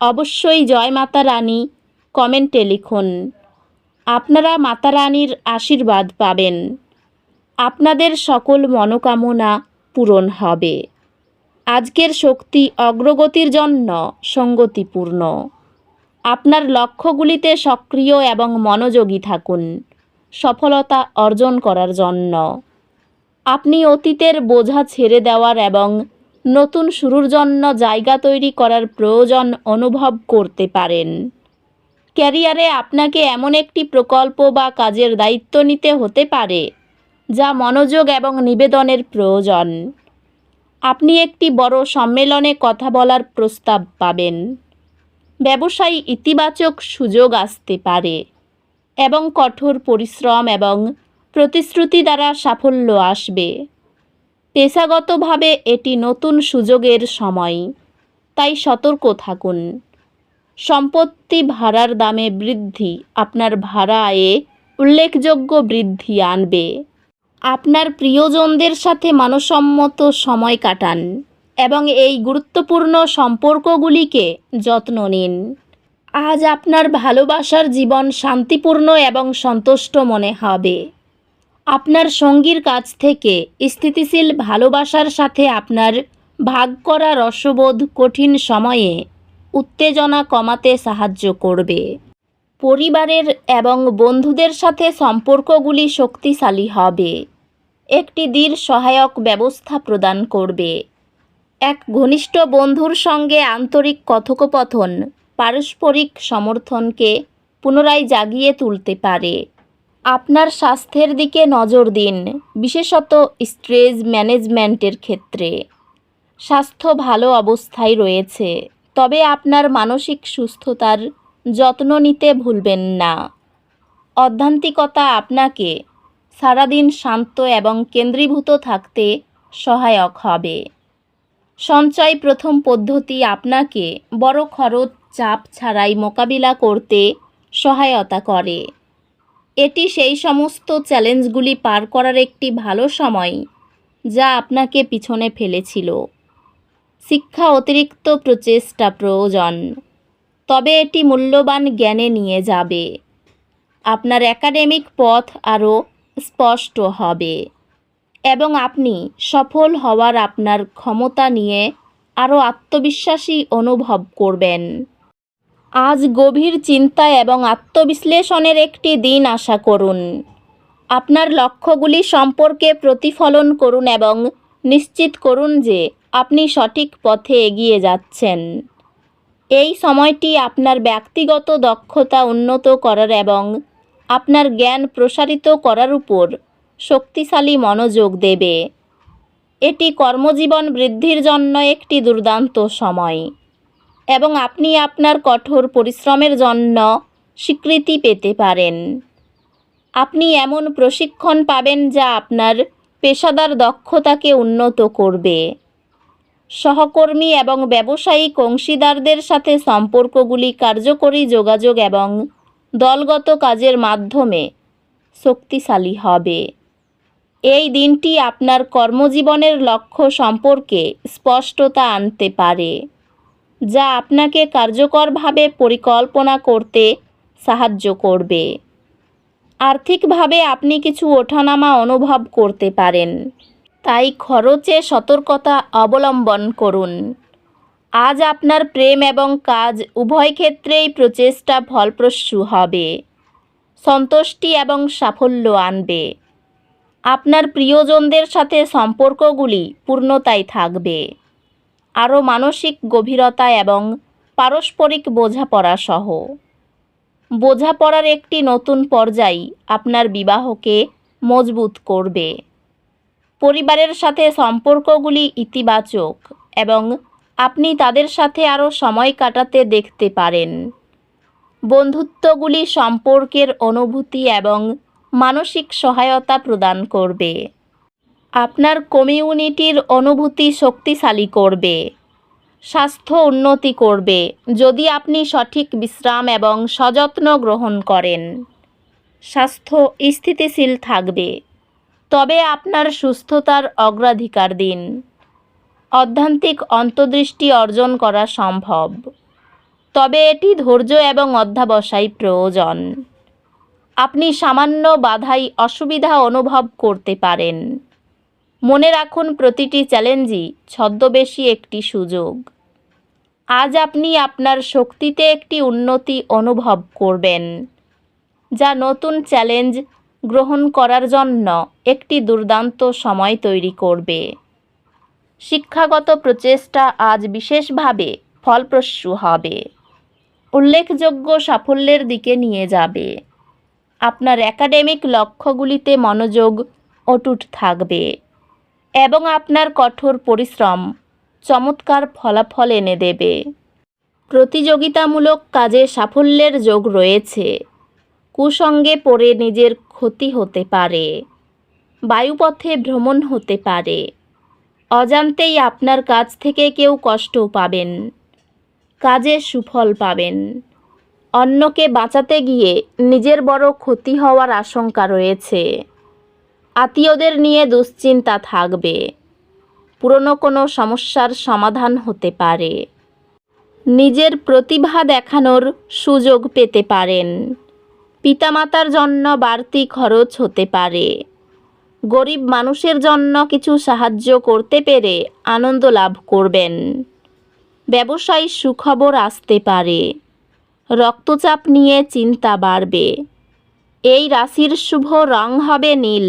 অবশ্যই জয় মাতা রানী, কমেন্টে লিখুন। আপনারা মাতা রানীর আশীর্বাদ পাবেন। আপনাদের সকল মনোকামনা পূরণ হবে। আজকের শক্তি অগ্রগতির জন্য সঙ্গতিপূর্ণ। আপনার লক্ষ্যগুলিতে সক্রিয় এবং মনোযোগী থাকুন। সফলতা অর্জন করার জন্য। আপনি অতীতের বোঝা ছেড়ে দেওয়ার এবং নতুন শুরুর জন্য জায়গা তৈরি করার প্রয়োজন অনুভব করতে পারেন। ক্যারিয়ারে আপনাকে এমন একটি প্রকল্প বা কাজের দায়িত্ব নিতে হতে পারে, যা মনোযোগ এবং নিবেদনের প্রয়োজন। আপনি একটি বড় সম্মেলনে কথা বলার প্রস্তাব পাবেন। ব্যবসায়ী ইতিবাচক সুযোগ আসতে পারে এবং কঠোর পরিশ্রম এবং প্রতিশ্রুতি দ্বারা সাফল্য আসবে। পেশাগতভাবে এটি নতুন সুযোগের সময়। তাই সতর্ক থাকুন। সম্পত্তি ভাড়ার দামে বৃদ্ধি আপনার ভাড়া আয়ে উল্লেখযোগ্য বৃদ্ধি আনবে। আপনার প্রিয়জনদের সাথে মানসম্মত সময় কাটান এবং এই গুরুত্বপূর্ণ সম্পর্কগুলিকে যত্ন নিন। আজ আপনার ভালোবাসার জীবন শান্তিপূর্ণ এবং সন্তুষ্ট মনে হবে। আপনার সঙ্গীর কাছ থেকে স্থিতিশীল ভালোবাসার সাথে আপনার ভাগ করা রসবোধ কঠিন সময়ে উত্তেজনা কমাতে সাহায্য করবে। পরিবারের এবং বন্ধুদের সাথে সম্পর্কগুলি শক্তিশালী হবে। একটি দৃঢ় সহায়ক ব্যবস্থা প্রদান করবে। এক ঘনিষ্ঠ বন্ধুর সঙ্গে আন্তরিক কথোপকথন পারস্পরিক সমর্থনকে পুনরায় জাগিয়ে তুলতে পারে। আপনার স্বাস্থ্যের দিকে নজর দিন, বিশেষত স্ট্রেস ম্যানেজমেন্টের ক্ষেত্রে। স্বাস্থ্য ভালো অবস্থায় রয়েছে, তবে আপনার মানসিক সুস্থতার যত্ন নিতে ভুলবেন না। অধ্যান্তিকতা আপনাকে সারাদিন শান্ত এবং কেন্দ্রীভূত থাকতে সহায়ক হবে। সঞ্চয় প্রথম পদ্ধতি আপনাকে বড় খরচ, চাপ ছাড়াই মোকাবিলা করতে সহায়তা করে। এটি সেই সমস্ত চ্যালেঞ্জগুলি পার করার একটি ভালো সময়, যা আপনাকে পিছনে ফেলেছিল। শিক্ষা অতিরিক্ত প্রচেষ্টা প্রয়োজন, তবে এটি মূল্যবান জ্ঞানে নিয়ে যাবে। আপনার একাডেমিক পথ আরও স্পষ্ট হবে, এবং আপনি সফল হওয়ার আপনার ক্ষমতা নিয়ে আরও আত্মবিশ্বাসী অনুভব করবেন। আজ গভীর চিন্তা এবং আত্মবিশ্লেষণের একটি দিন আশা করুন। আপনার লক্ষ্যগুলি সম্পর্কে প্রতিফলন করুন এবং নিশ্চিত করুন যে আপনি সঠিক পথে এগিয়ে যাচ্ছেন। এই সময়টি আপনার ব্যক্তিগত দক্ষতা উন্নত করার এবং আপনার জ্ঞান প্রসারিত করার উপর শক্তিশালী মনোযোগ দেবে। এটি কর্মজীবন বৃদ্ধির জন্য একটি দুর্দান্ত সময়। এবং আপনি আপনার কঠোর পরিশ্রমের জন্য স্বীকৃতি পেতে পারেন। আপনি এমন প্রশিক্ষণ পাবেন যা আপনার পেশাদার দক্ষতাকে উন্নত করবে। সহকর্মী এবং ব্যবসায়িক অংশীদারদের সাথে সম্পর্কগুলি কার্যকরী যোগাযোগ এবং দলগত কাজের মাধ্যমে শক্তিশালী হবে। এই দিনটি আপনার কর্মজীবনের লক্ষ্য সম্পর্কে স্পষ্টতা আনতে পারে। যা আপনাকে কার্যকরভাবে পরিকল্পনা করতে সাহায্য করবে। আর্থিকভাবে আপনি কিছু ওঠানামা অনুভব করতে পারেন। তাই খরচে সতর্কতা অবলম্বন করুন। আজ আপনার প্রেম এবং কাজ উভয় ক্ষেত্রেই প্রচেষ্টা ফলপ্রসূ হবে। সন্তুষ্টি এবং সাফল্য আনবে। আপনার প্রিয়জনদের সাথে সম্পর্কগুলি পূর্ণতায় থাকবে। আরও মানসিক গভীরতা এবং পারস্পরিক বোঝাপড়া সহ। বোঝাপড়ার একটি নতুন পর্যায় আপনার বিবাহকে মজবুত করবে। পরিবারের সাথে সম্পর্কগুলি ইতিবাচক এবং আপনি তাদের সাথে আরও সময় কাটাতে দেখতে পারেন। বন্ধুত্বগুলি সম্পর্কের অনুভূতি এবং মানসিক সহায়তা প্রদান করবে। আপনার কমিউনিটির অনুভূতি শক্তিশালী করবে, স্বাস্থ্য উন্নতি করবে, যদি আপনি সঠিক বিশ্রাম এবং সযত্ন গ্রহণ করেন। স্বাস্থ্য স্থিতিশীল থাকবে, তবে আপনার সুস্থতার অগ্রাধিকার দিন। অধ্যান্তিক অন্তর্দৃষ্টি অর্জন করা সম্ভব, তবে এটি ধৈর্য এবং অধ্যাবসায় প্রয়োজন। আপনি সামান্য বাধাই অসুবিধা অনুভব করতে পারেন। মনে রাখুন প্রতিটি চ্যালেঞ্জই ছদ্মবেশী একটি সুযোগ। আজ আপনি আপনার শক্তিতে একটি উন্নতি অনুভব করবেন, যা নতুন চ্যালেঞ্জ গ্রহণ করার জন্য একটি দুর্দান্ত সময় তৈরি করবে। শিক্ষাগত প্রচেষ্টা আজ বিশেষভাবে ফলপ্রসূ হবে। উল্লেখযোগ্য সাফল্যের দিকে নিয়ে যাবে। আপনার একাডেমিক লক্ষ্যগুলিতে মনোযোগ অটুট থাকবে। এবং আপনার কঠোর পরিশ্রম চমৎকার ফলাফল এনে দেবে। প্রতিযোগিতামূলক কাজে সাফল্যের যোগ রয়েছে। কুসঙ্গে পড়ে নিজের ক্ষতি হতে পারে। বায়ুপথে ভ্রমণ হতে পারে। অজান্তেই আপনার কাছ থেকে কেউ কষ্ট পাবেন। কাজে সুফল পাবেন। অন্যকে বাঁচাতে গিয়ে নিজের বড় ক্ষতি হওয়ার আশঙ্কা রয়েছে। আত্মীয়দের নিয়ে দুশ্চিন্তা থাকবে। পুরনো কোনো সমস্যার সমাধান হতে পারে। নিজের প্রতিভা দেখানোর সুযোগ পেতে পারেন। পিতামাতার জন্য বাড়তি খরচ হতে পারে। গরিব মানুষের জন্য কিছু সাহায্য করতে পেরে আনন্দ লাভ করবেন। ব্যবসায়ী সুখবর আসতে পারে। রক্তচাপ নিয়ে চিন্তা বাড়বে। এই রাশির শুভ রং হবে নীল।